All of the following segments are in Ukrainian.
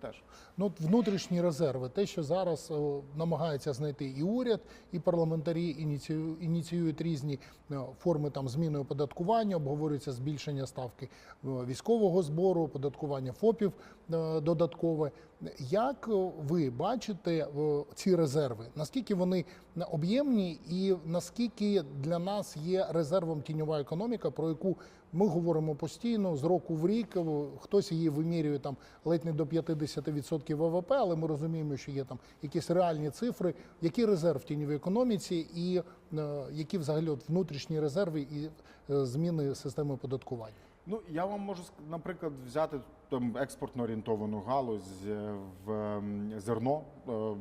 теж. Ну, от внутрішні резерви, те, що зараз о, намагається знайти і уряд, і парламентарі ініціюють, ініціюють різні е, форми там зміни оподаткування, обговорюється збільшення ставки е, військового збору, оподаткування ФОПів е, додаткове. Як ви бачите е, ці резерви? Наскільки вони об'ємні, і наскільки для нас є резервом тіньова економіка, про яку ми говоримо постійно з року в рік. Хтось її вимірює там ледь не до 50% ВВП, але ми розуміємо, що є там якісь реальні цифри. Який резерв в тіньовій економіці, і е, які взагалі от внутрішні резерви і е, зміни системи оподаткування? Ну я вам можу наприклад взяти там експортно орієнтовану галузь е, в зерно,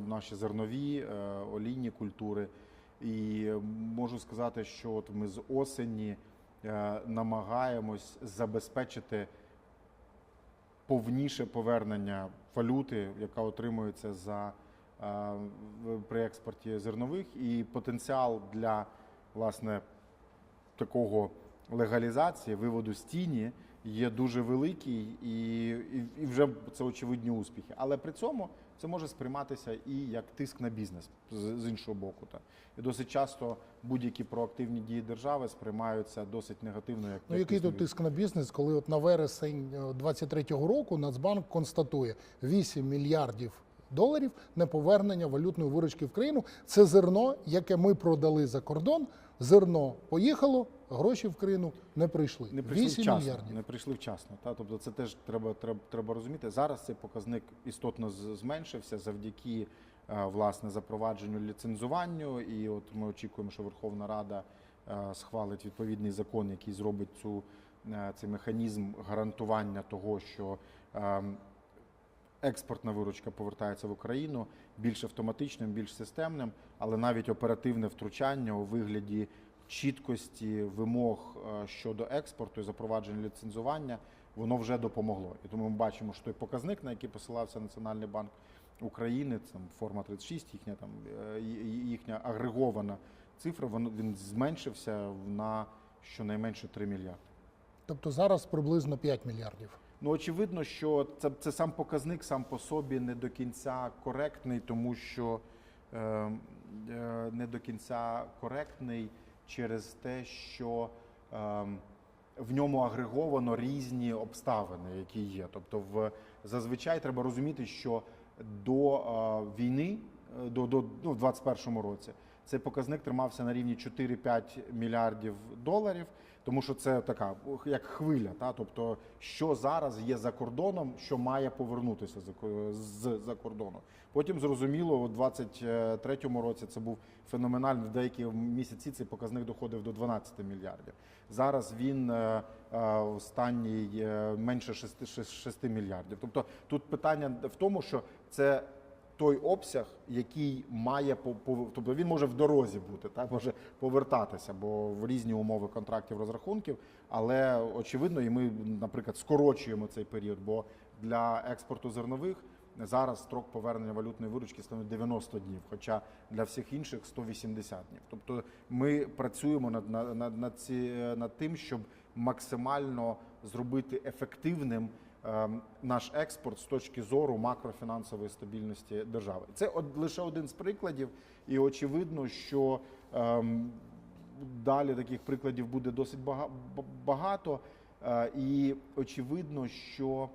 наші зернові олійні культури. І можу сказати, що от ми з осені намагаємось забезпечити повніше повернення валюти, яка отримується за е, при експорті зернових, і потенціал для власне такого легалізації, виводу з тіні є дуже великий, і, і, і вже це очевидні успіхи. Але при цьому це може сприйматися і як тиск на бізнес з, з іншого боку. Та. І досить часто будь-які проактивні дії держави сприймаються досить негативно, як Ну як який тут тиск на бізнес, коли от на вересень 23-го року Нацбанк констатує 8 мільярдів доларів неповернення валютної виручки в країну. Це зерно, яке ми продали за кордон. Зерно поїхало, гроші в країну не прийшли. не прийшли 8 вчасно. мільярдів. Не прийшли вчасно. Та тобто, це теж треба, треба, треба розуміти. Зараз цей показник істотно зменшився завдяки е, власне запровадженню ліцензуванню. І от ми очікуємо, що Верховна Рада е, схвалить відповідний закон, який зробить цю е, цей механізм гарантування того, що експортна виручка повертається в Україну більш автоматичним, більш системним, але навіть оперативне втручання у вигляді чіткості вимог е, щодо експорту і запровадження ліцензування, воно вже допомогло. І тому ми бачимо, що той показник, на який посилався Національний банк України, там форма 36, їхня там е, їхня агрегована цифра, він, він зменшився на щонайменше 3 мільярди. Тобто зараз приблизно 5 мільярдів. Ну, очевидно, що це, це сам показник сам по собі не до кінця коректний, тому що е, е, не до кінця коректний через те, що е, в ньому агреговано різні обставини, які є. Тобто, в зазвичай треба розуміти, що до е, війни, е, до, до ну, в 2021 році, цей показник тримався на рівні 4-5 мільярдів доларів, тому що це така як хвиля. Та? Тобто, що зараз є за кордоном, що має повернутися з за кордону. Потім зрозуміло, у 23-му році це був феноменально. В деякі місяці цей показник доходив до 12 мільярдів. Зараз він е, е, останній е, менше 6, 6, 6 мільярдів. Тобто тут питання в тому, що це той обсяг, який має тобто він може в дорозі бути, так може повертатися, бо в різні умови контрактів розрахунків. Але очевидно, і ми, наприклад, скорочуємо цей період, бо для експорту зернових зараз строк повернення валютної виручки становить 90 днів, хоча для всіх інших 180 днів. Тобто ми працюємо над, над, над, над, ці, над тим, щоб максимально зробити ефективним наш експорт з точки зору макрофінансової стабільності держави. Це лише один з прикладів, і очевидно, що ем, далі таких прикладів буде досить багато. Е, І очевидно, що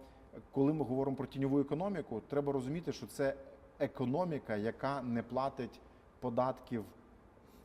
коли ми говоримо про тіньову економіку, треба розуміти, що це економіка, яка не платить податків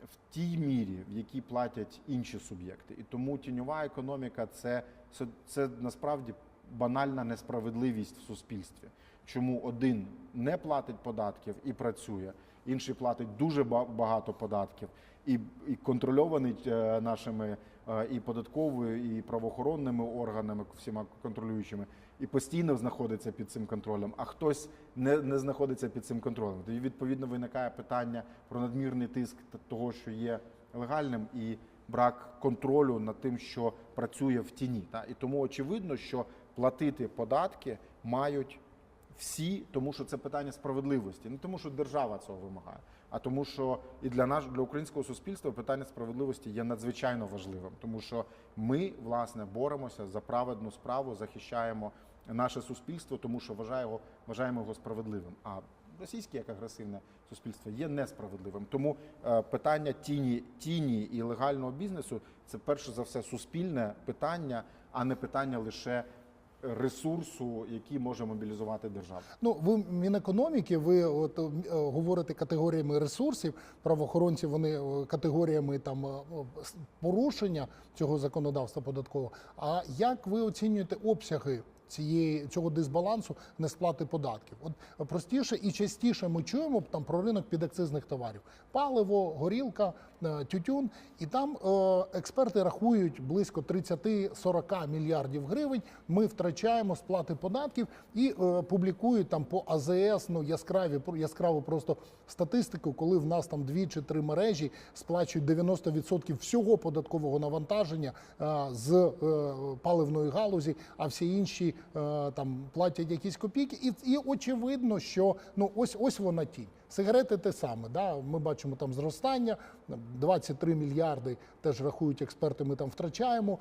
в тій мірі, в якій платять інші суб'єкти. І тому тіньова економіка це, це, це насправді банальна несправедливість в суспільстві. Чому один не платить податків і працює, інший платить дуже багато податків і, і контрольований е, нашими е, і податковою, і правоохоронними органами, всіма контролюючими, і постійно знаходиться під цим контролем, а хтось не, не знаходиться під цим контролем. Тоді відповідно виникає питання про надмірний тиск того, що є легальним, і брак контролю над тим, що працює в тіні. Та? І тому очевидно, що платити податки мають всі, тому що це питання справедливості, не тому, що держава цього вимагає, а тому, що і для наш для українського суспільства питання справедливості є надзвичайно важливим, тому що ми власне боремося за праведну справу, захищаємо наше суспільство, тому що вважає його, вважаємо його справедливим. А російське як агресивне суспільство є несправедливим. Тому е, питання тіні, тіні і легального бізнесу це перше за все суспільне питання, а не питання лише ресурсу, який може мобілізувати держава. Ну, ви Мінекономіки, ви от е, говорите категоріями ресурсів. Правоохоронці вони е, категоріями там е, порушення цього законодавства податкового. А як ви оцінюєте обсяги? Цієї цього дисбалансу несплати податків, от простіше і частіше ми чуємо там про ринок підакцизних товарів: паливо, горілка, е, тютюн. І там е, експерти рахують близько 30-40 мільярдів гривень. Ми втрачаємо сплати податків і е, публікують там по АЗС ну яскраві яскраву просто статистику, коли в нас там дві чи три мережі сплачують 90% всього податкового навантаження з паливної галузі, а всі інші там платять якісь копійки. І, і очевидно, що ну ось ось вона тінь. Сигарети те саме. Да? Ми бачимо там зростання, 23 мільярди теж рахують експерти. Ми там втрачаємо.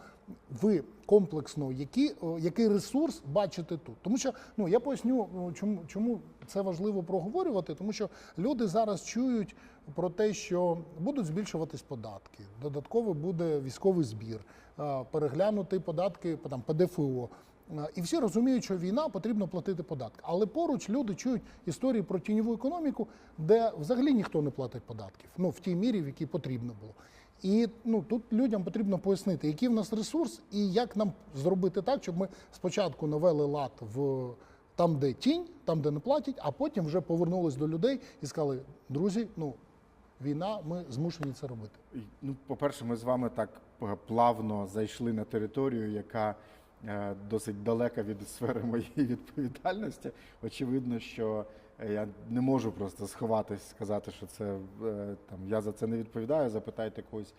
Ви комплексно, які, який ресурс бачите тут? Тому що ну я поясню, чому, чому це важливо проговорювати, тому що люди зараз чують про те, що будуть збільшуватись податки, додатково буде військовий збір, е, переглянути податки по, там ПДФО. Е, І всі розуміють, що війна потрібно платити податки. Але поруч люди чують історії про тіньову економіку, де взагалі ніхто не платить податків. Ну в тій мірі, в якій потрібно було. І ну тут людям потрібно пояснити, який в нас ресурс, і як нам зробити так, щоб ми спочатку навели лад в там, де тінь, там, де не платять, а потім вже повернулись до людей і сказали: друзі, ну війна, ми змушені це робити. Ну, по-перше, ми з вами так плавно зайшли на територію, яка досить далека від сфери моєї відповідальності. Очевидно, що е, я не можу просто сховатись, сказати, що це е, там я за це не відповідаю. Запитайте когось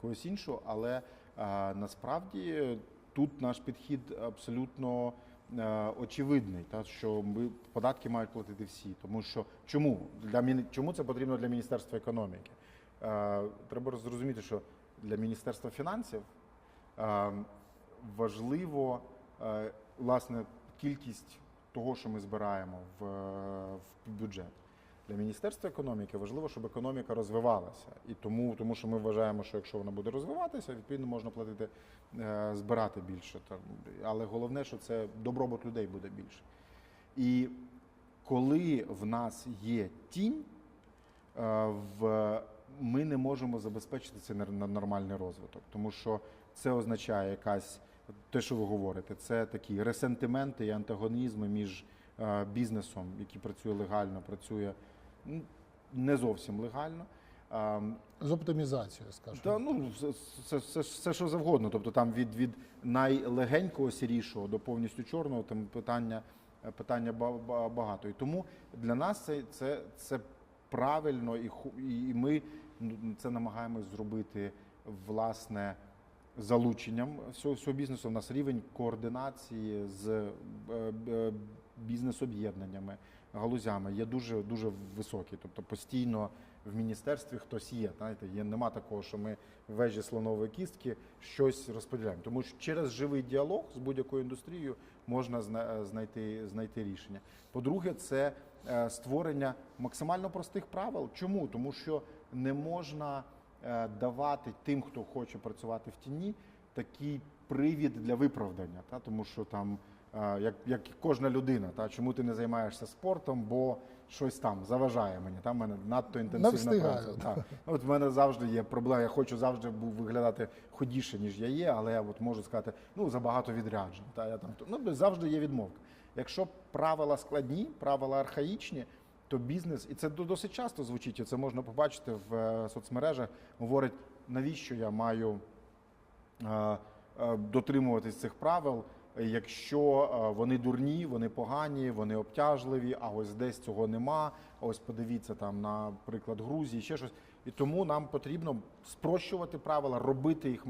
когось іншого. Але е, насправді тут наш підхід абсолютно е, очевидний, та що ми податки мають платити всі. Тому що чому для чому це потрібно для міністерства економіки? Е, Треба зрозуміти, що для міністерства фінансів е, важливо е, власне кількість того, що ми збираємо в, в бюджет. Для міністерства економіки важливо, щоб економіка розвивалася, і тому, тому що ми вважаємо, що якщо вона буде розвиватися, відповідно можна платити, е, збирати більше. Там, але головне, що це добробут людей буде більше. І коли в нас є тінь, е, ми не можемо забезпечити цей на- нормальний розвиток, тому що це означає якась те, що ви говорите, це такі ресентименти і антагонізми між е, бізнесом, який працює легально, працює не зовсім легально. Е, З оптимізацією, скажімо. та ну все, все, все, що завгодно. Тобто там від, від найлегенького сірішого до повністю чорного там питання, питання ба- ба- багато. І тому для нас це, це, це правильно, і, і ми ну, це намагаємось зробити власне залученням всього, бізнесу. У нас рівень координації з е, е, бізнес-об'єднаннями, галузями є дуже дуже високий. Тобто постійно в міністерстві хтось є. Знаєте, є нема такого, що ми в вежі слонової кістки щось розподіляємо. Тому що через живий діалог з будь-якою індустрією можна знайти, знайти рішення. По-друге, це е, створення максимально простих правил. Чому? Тому що не можна е, давати тим, хто хоче працювати в тіні, такий привід для виправдання. Та? Тому що там, е, як, як кожна людина, та? чому ти не займаєшся спортом, бо щось там заважає мені. Там мене надто інтенсивна праця. Так. От в мене завжди є проблема. Я хочу завжди виглядати ходіше, ніж я є, але я от можу сказати, ну забагато відряджень. Та я там ну завжди є відмовка. Якщо правила складні, правила архаїчні, то бізнес, і це до- досить часто звучить, і це можна побачити в е, соцмережах, говорить, навіщо я маю е, е, дотримуватись цих правил, якщо вони дурні, вони погані, вони обтяжливі, а ось десь цього нема. Ось подивіться там, наприклад, Грузії, ще щось. І тому нам потрібно спрощувати правила, робити їх.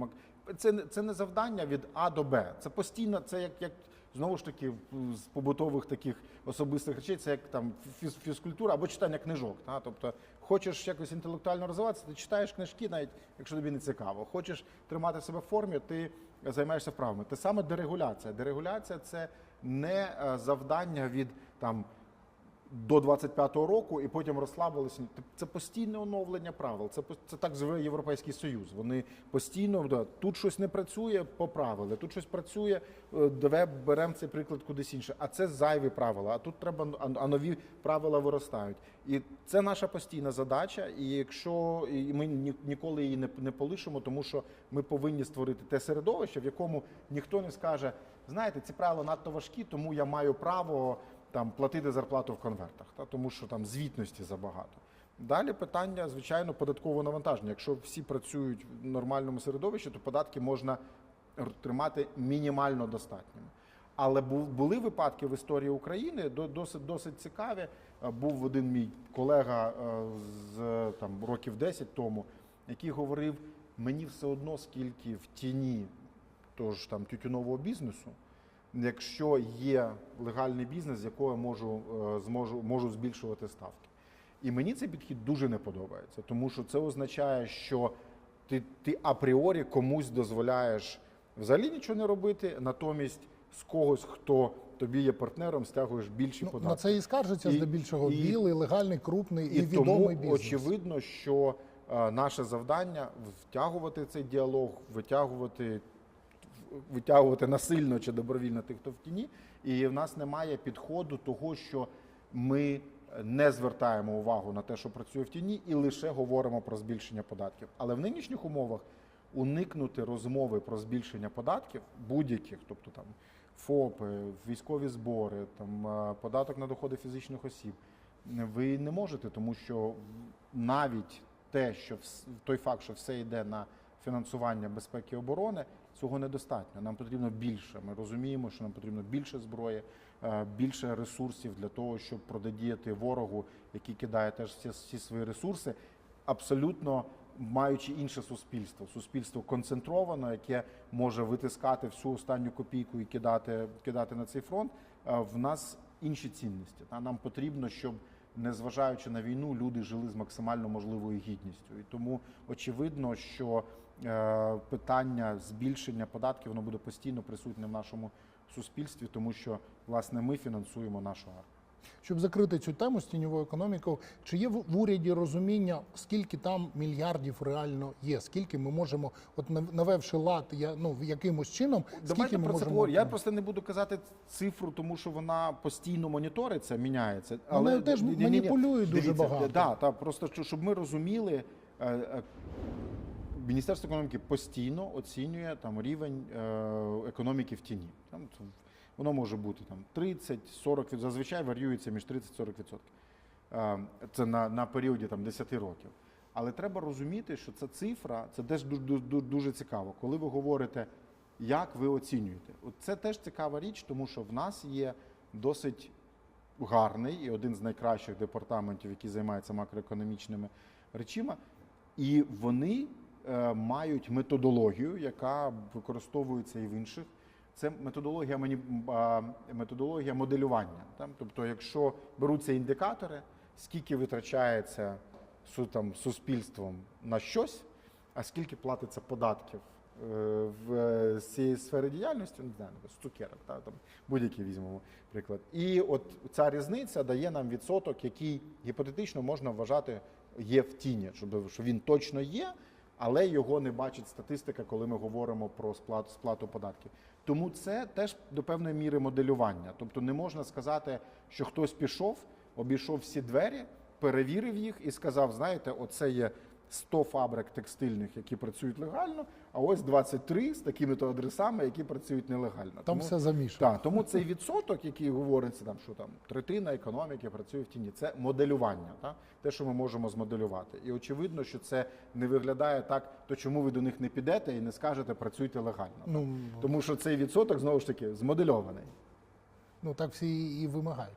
Це, це не завдання від А до Б. Це постійно, це як, як знову ж таки з побутових таких особистих речей, це як там фіз, фізкультура або читання книжок. Та? Тобто, хочеш якось інтелектуально розвиватися, ти читаєш книжки, навіть якщо тобі не цікаво. Хочеш тримати себе в формі, ти займаєшся вправами. Те саме дерегуляція. Дерегуляція це не е, завдання від там. До 25-го року і потім розслабилися. Це постійне оновлення правил. Це це так живе Європейський Союз. Вони постійно да, тут щось не працює, поправили. Тут щось працює, е, давай беремо цей приклад кудись інше. А це зайві правила. А тут треба а- нові правила виростають. І це наша постійна задача. І якщо і ми ні- ніколи її не, не полишимо, тому що ми повинні створити те середовище, в якому ніхто не скаже: знаєте, ці правила надто важкі, тому я маю право там платити зарплату в конвертах, та тому що там звітності забагато. Далі питання, звичайно, податкового навантаження. Якщо всі працюють в нормальному середовищі, то податки можна тримати мінімально достатніми. Але були випадки в історії України досить досить цікаві. Е, Був один мій колега е, з там років 10 тому, який говорив: мені все одно скільки в тіні того ж там тютюнового бізнесу, якщо є легальний бізнес, з якого я можу, е, зможу, можу збільшувати ставки. І мені цей підхід дуже не подобається, тому що це означає, що ти, ти апріорі комусь дозволяєш взагалі нічого не робити, натомість з когось, хто тобі є партнером, стягуєш більші Ну, податки. на це і скаржиться здебільшого і- білий, легальний, крупний і, І відомий тому бізнес. очевидно, що е, наше завдання втягувати цей діалог, витягувати, витягувати насильно чи добровільно тих, хто в тіні. І в нас немає підходу того, що ми не звертаємо увагу на те, що працює в тіні, і лише говоримо про збільшення податків. Але в нинішніх умовах уникнути розмови про збільшення податків будь-яких, тобто там ФОПи, військові збори, там е, податок на доходи фізичних осіб, ви не можете, тому що навіть те, що вс- той факт, що все йде на фінансування безпеки і оборони, цього недостатньо. Нам потрібно більше. Ми розуміємо, що нам потрібно більше зброї, е, більше ресурсів для того, щоб протидіяти ворогу, який кидає теж всі, всі свої ресурси, абсолютно маючи інше суспільство, суспільство концентроване, яке може витискати всю останню копійку і кидати, кидати на цей фронт. Е, В нас інші цінності. Та нам потрібно, щоб незважаючи на війну, люди жили з максимально можливою гідністю. І тому очевидно, що е, питання збільшення податків воно буде постійно присутнє в нашому суспільстві, тому що власне ми фінансуємо нашу армію. Щоб закрити цю тему з тіньовою економікою, чи є в уряді розуміння, скільки там мільярдів реально є? Скільки ми можемо, от навевши лад, я ну якимось чином, скільки Давайте ми про це можемо поговоримо. Я просто не буду казати цифру, тому що вона постійно моніториться, міняється. Вони теж маніпулюють дуже дивіться, багато. Да, та просто що- щоб ми розуміли. е, е, Міністерство економіки постійно оцінює там рівень е, економіки в тіні. Там воно може бути там 30-40%, зазвичай варіюється між 30-40%. Е, Це на, на періоді там 10 років. Але треба розуміти, що ця цифра це теж ду- ду- ду- дуже цікаво. Коли ви говорите, як ви оцінюєте, От це теж цікава річ, тому що в нас є досить гарний і один з найкращих департаментів, який займається макроекономічними речима, і вони е, мають методологію, яка використовується і в інших. Це методологія методологія моделювання. Там, тобто, якщо беруться індикатори, скільки витрачається там, суспільством на щось, а скільки платиться податків е, в е, з цієї сфери діяльності, не знаю, з цукерок, та, там, будь-який візьмемо приклад. І от ця різниця дає нам відсоток, який гіпотетично можна вважати є в тіні, щоб що він точно є, але його не бачить статистика, коли ми говоримо про сплату, сплату податків. Тому це теж до певної міри моделювання. Тобто не можна сказати, що хтось пішов, обійшов всі двері, перевірив їх і сказав: знаєте, оце є 100 фабрик текстильних, які працюють легально, а ось 23 з такими-то адресами, які працюють нелегально. Там Тому- все замішано. так, тому цей відсоток, який говориться, там що там третина економіки працює в тіні, це моделювання, та те, що ми можемо змоделювати. І очевидно, що це не виглядає так, то чому ви до них не підете і не скажете працюйте легально. Ну, Тому що цей відсоток знову ж таки змодельований. ну так всі і вимагають.